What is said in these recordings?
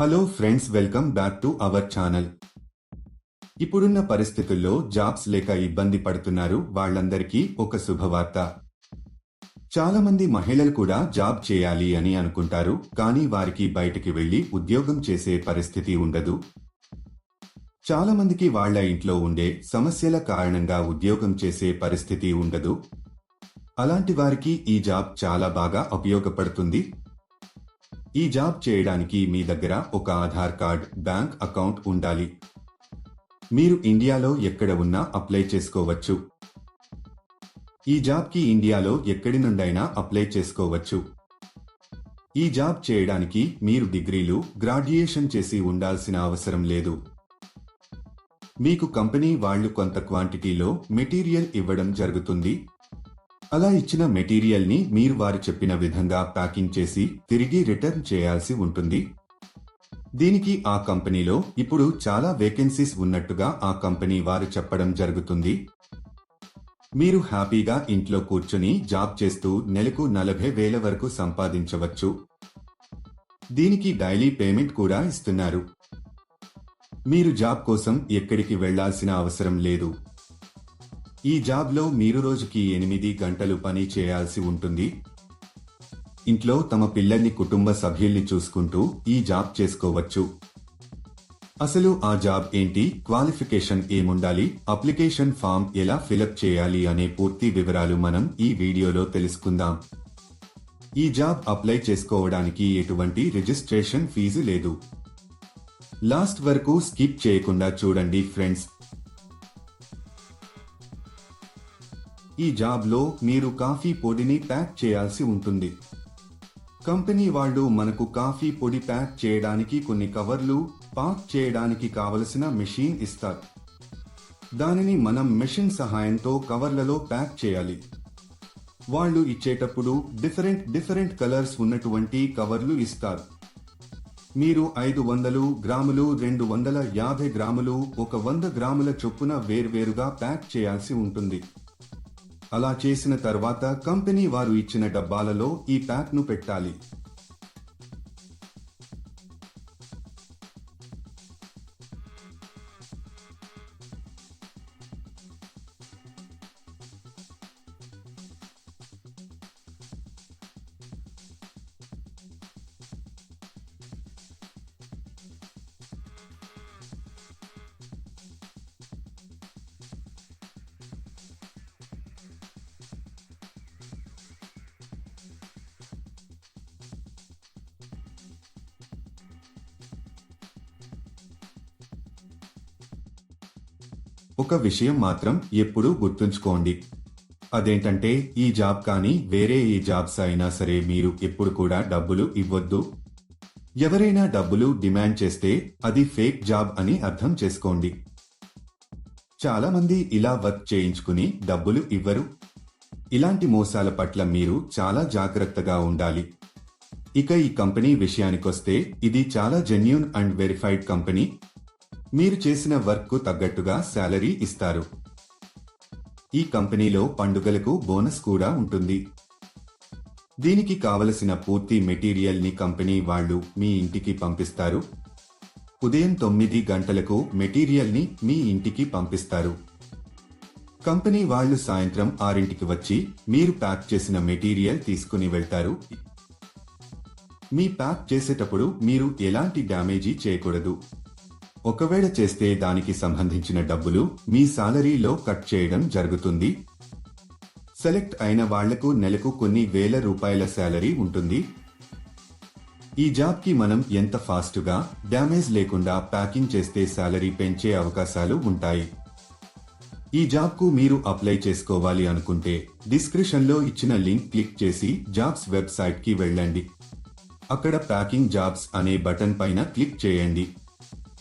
Hello friends welcome back to our channel ఇప్పుడున్న పరిస్థితుల్లో jobs లేక ఇబ్బంది పడుతున్నారు వాళ్ళందరికీ ఒక శుభవార్త. చాలా మంది మహిళలు కూడా జాబ్ చేయాలి అని అనుకుంటారు కానీ వారికి బయటికి వెళ్ళి ఉద్యోగం చేసే పరిస్థితి ఉండదు. చాలా మందికి వాళ్ళ ఇంట్లో ఉండే సమస్యల కారణంగా ఉద్యోగం చేసే పరిస్థితి ఉండదు. అలాంటి వారికి ఈ జాబ్ చాలా బాగా ఉపయోగపడుతుంది. ఈ జాబ్ చేయడానికి మీ దగ్గర ఒక ఆధార్ కార్డ్ బ్యాంక్ అకౌంట్ ఉండాలి. మీరు ఇండియాలో ఎక్కడ ఉన్నా అప్లై చేసుకోవచ్చు. ఈ జాబ్కి ఇండియాలో ఎక్కడి నుండైనా అప్లై చేసుకోవచ్చు. ఈ జాబ్ చేయడానికి మీరు డిగ్రీలు గ్రాడ్యుయేషన్ చేసి ఉండాల్సిన అవసరం లేదు. మీకు కంపెనీ వాళ్ళు కొంత క్వాంటిటీలో మెటీరియల్ ఇవ్వడం జరుగుతుంది. అలా ఇచ్చిన మెటీరియల్ని మీరు వారు చెప్పిన విధంగా ప్యాకింగ్ చేసి తిరిగి రిటర్న్ చేయాల్సి ఉంటుంది. దీనికి ఆ కంపెనీలో ఇప్పుడు చాలా వేకెన్సీస్ ఉన్నట్టుగా ఆ కంపెనీ వారు చెప్పడం జరుగుతుంది. మీరు హ్యాపీగా ఇంట్లో కూర్చుని జాబ్ చేస్తూ నెలకు నలభై వేల వరకు సంపాదించవచ్చు. దీనికి డైలీ పేమెంట్ కూడా ఇస్తున్నారు. మీరు జాబ్ కోసం ఎక్కడికి వెళ్ళాల్సిన అవసరం లేదు. ఈ జాబ్లో మీరు రోజుకి ఎనిమిది గంటలు పని చేయాల్సి ఉంటుంది. ఇంట్లో తమ పిల్లల్ని కుటుంబ సభ్యుల్ని చూసుకుంటూ ఈ జాబ్ చేసుకోవచ్చు. అసలు ఆ జాబ్ ఏంటి? క్వాలిఫికేషన్ ఏముండాలి? అప్లికేషన్ ఫామ్ ఎలా ఫిలప్ చేయాలి అనే పూర్తి వివరాలు మనం ఈ వీడియోలో తెలుసుకుందాం. ఈ జాబ్ అప్లై చేసుకోవడానికి ఎటువంటి రిజిస్ట్రేషన్ ఫీజు లేదు. లాస్ట్ వరకు స్కిప్ చేయకుండా చూడండి ఫ్రెండ్స్. ఈ జాబ్లో మీరు కాఫీ పొడిని ప్యాక్ చేయాల్సి ఉంటుంది. కంపెనీ వాళ్ళు మనకు కాఫీ పొడి ప్యాక్ చేయడానికి కొన్ని కవర్లు పాక్ చేయడానికి కావలసిన మెషిన్ ఇస్తారు. దానిని మనం మెషిన్ సహాయంతో కవర్లలో ప్యాక్ చేయాలి. వాళ్ళు ఇచ్చేటప్పుడు డిఫరెంట్ డిఫరెంట్ కలర్స్ ఉన్నటువంటి కవర్లు ఇస్తారు. మీరు ఐదు వందలు గ్రాములు రెండు వందల యాభై గ్రాములు ఒక వంద గ్రాముల చొప్పున వేర్వేరుగా ప్యాక్ చేయాల్సి ఉంటుంది. అలా చేసిన తర్వాత కంపెనీ వారు ఇచ్చిన డబ్బాలలో ఈ ప్యాక్ను పెట్టాలి. ఒక విషయం మాత్రం ఎప్పుడూ గుర్తుంచుకోండి. అదేంటంటే ఈ జాబ్ కానీ వేరే ఏ జాబ్స్ అయినా సరే మీరు ఎప్పుడు కూడా డబ్బులు ఇవ్వద్దు. ఎవరైనా డబ్బులు డిమాండ్ చేస్తే అది ఫేక్ జాబ్ అని అర్థం చేసుకోండి. చాలామంది ఇలా వర్క్ చేయించుకుని డబ్బులు ఇవ్వరు. ఇలాంటి మోసాల పట్ల మీరు చాలా జాగ్రత్తగా ఉండాలి. ఇక ఈ కంపెనీ విషయానికొస్తే ఇది చాలా జెన్యున్ అండ్ వెరిఫైడ్ కంపెనీ మీరు చేసిన వర్క్కు తగ్గట్టుగా శాలరీ ఇస్తారు. ఈ కంపెనీలో పండుగలకు బోనస్ కూడా ఉంటుంది. దీనికి కావలసిన పూర్తి మెటీరియల్ని కంపెనీ వాళ్ళు మీ ఇంటికి పంపిస్తారు. ఉదయం తొమ్మిది గంటలకు మెటీరియల్ని మీ ఇంటికి పంపిస్తారు. కంపెనీ వాళ్ళు సాయంత్రం ఆరింటికి వచ్చి మీరు ప్యాక్ చేసిన మెటీరియల్ తీసుకుని వెళ్తారు. మీ ప్యాక్ చేసేటప్పుడు మీరు ఎలాంటి డ్యామేజీ చేయకూడదు. ఒకవేళ చేస్తే దానికి సంబంధించిన డబ్బులు మీ సాలరీలో కట్ చేయడం జరుగుతుంది. సెలెక్ట్ అయిన వాళ్ళకు నెలకు కొన్ని వేల రూపాయల శాలరీ ఉంటుంది. ఈ జాబ్కి మనం ఎంత ఫాస్ట్గా డ్యామేజ్ లేకుండా ప్యాకింగ్ చేస్తే శాలరీ పెంచే అవకాశాలు ఉంటాయి. ఈ జాబ్కు మీరు అప్లై చేసుకోవాలి అనుకుంటే డిస్క్రిప్షన్లో ఇచ్చిన లింక్ క్లిక్ చేసి జాబ్స్ వెబ్సైట్కి వెళ్ళండి. అక్కడ ప్యాకింగ్ జాబ్స్ అనే బటన్ పైన క్లిక్ చేయండి.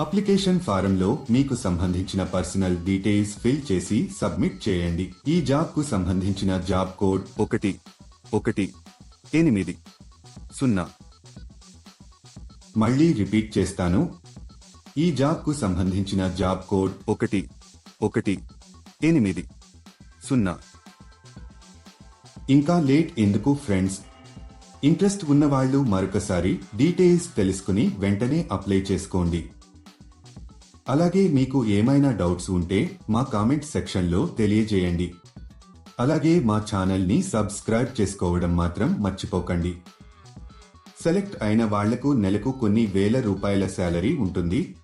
అప్లికేషన్ ఫారంలో మీకు సంబంధించిన పర్సనల్ డీటెయిల్స్ ఫిల్ చేసి సబ్మిట్ చేయండి. ఈ జాబ్కు సంబంధించిన జాబ్ కోడ్ ఒకటి ఒకటి ఎనిమిది సున్నా. మళ్ళీ రిపీట్ చేస్తాను. ఈ జాబ్కు సంబంధించిన జాబ్ కోడ్ ఒకటి ఒకటి ఎనిమిది సున్నా. ఇంకా లేట్ ఎందుకు ఫ్రెండ్స్? ఇంట్రెస్ట్ ఉన్నవాళ్ళు మరొకసారి డీటెయిల్స్ తెలుసుకుని వెంటనే అప్లై చేసుకోండి. అలాగే మీకు ఏమైనా డౌట్స్ ఉంటే మా కామెంట్ సెక్షన్లో తెలియజేయండి. అలాగే మా ఛానల్ని సబ్స్క్రైబ్ చేసుకోవడం మాత్రం మర్చిపోకండి. సెలెక్ట్ అయిన వాళ్ళకు నెలకు కొన్ని వేల రూపాయల శాలరీ ఉంటుంది.